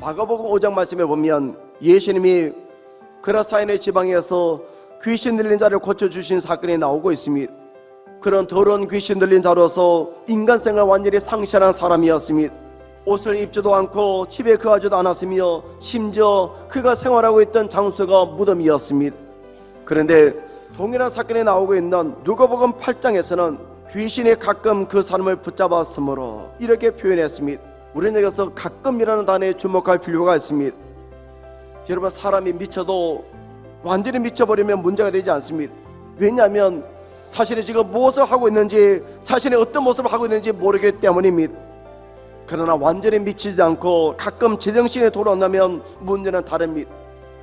마가복음 5장 말씀에 보면 예수님이 그라사인의 지방에서 귀신 들린 자를 고쳐 주신 사건이 나오고 있습니다. 그런 더러운 귀신 들린 자로서 인간성을 완전히 상실한 사람이었습니다. 옷을 입지도 않고 집에 거하지도 않았으며 심지어 그가 생활하고 있던 장소가 무덤이었습니다. 그런데 동일한 사건이 나오고 있는 누가복음 8장에서는 귀신이 가끔 그 사람을 붙잡았으므로 이렇게 표현했습니다. 우리는 여기서 가끔이라는 단어에 주목할 필요가 있습니다. 여러분 사람이 미쳐도 완전히 미쳐버리면 문제가 되지 않습니다. 왜냐하면 자신이 지금 무엇을 하고 있는지 자신이 어떤 모습을 하고 있는지 모르기 때문입니다. 그러나 완전히 미치지 않고 가끔 제정신에 돌아온다면 문제는 다릅니다.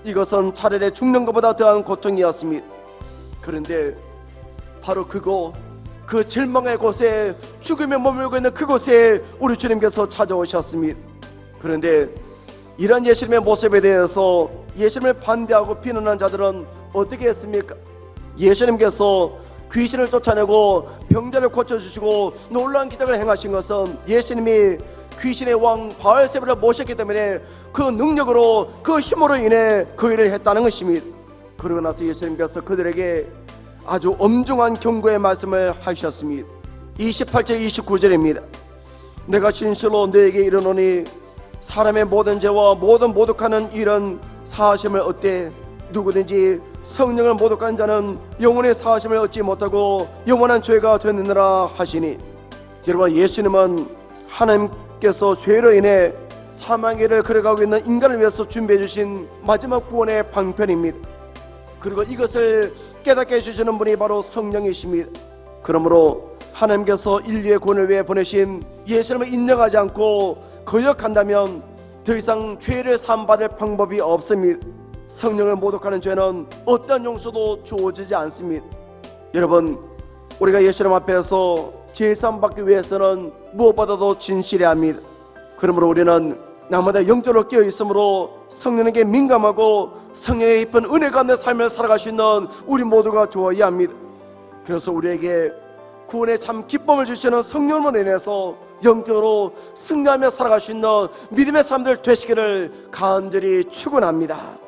이것은 차라리 죽는 것보다 더한 고통이었습니다. 그런데 바로 그곳 그 절망의 곳에 죽음에 머물고 있는 그곳에 우리 주님께서 찾아오셨습니다. 그런데 이런 예수님의 모습에 대해서 예수님을 반대하고 비난한 자들은 어떻게 했습니까? 예수님께서 귀신을 쫓아내고 병자를 고쳐주시고 놀라운 기적을 행하신 것은 예수님이 귀신의 왕 바알세부를 모셨기 때문에 그 능력으로 그 힘으로 인해 그 일을 했다는 것입니다. 그러고 나서 예수님께서 그들에게 아주 엄중한 경고의 말씀을 하셨습니다. 28절 29절입니다. 내가 진실로 너에게 이르노니 사람의 모든 죄와 모든 모독하는 일은 사하심을 얻되 누구든지 성령을 모독하는 자는 영원의 사하심을 얻지 못하고 영원한 죄가 되느니라 하시니 여러분 예수님은 하나님께서 죄로 인해 사망의 길을 걸어가고 있는 인간을 위해서 준비해 주신 마지막 구원의 방편입니다. 그리고 이것을 깨닫게 해주시는 분이 바로 성령이십니다. 그러므로 하나님께서 인류의 구원을 위해 보내신 예수님을 인정하지 않고 거역한다면 더 이상 죄를 사함받을 방법이 없습니다. 성령을 모독하는 죄는 어떤 용서도 주어지지 않습니다. 여러분, 우리가 예수님 앞에서 제사함 받기 위해서는 무엇보다도 진실해야 합니다. 그러므로 우리는 날마다 영적으로 깨어 있으므로 성령에게 민감하고 성령의 깊은 은혜 가운데 삶을 살아갈 수 있는 우리 모두가 되어야 합니다. 그래서 우리에게 구원의 참 기쁨을 주시는 성령으로 인해서 영적으로 승리하며 살아갈 수 있는 믿음의 사람들 되시기를 간절히 축원합니다.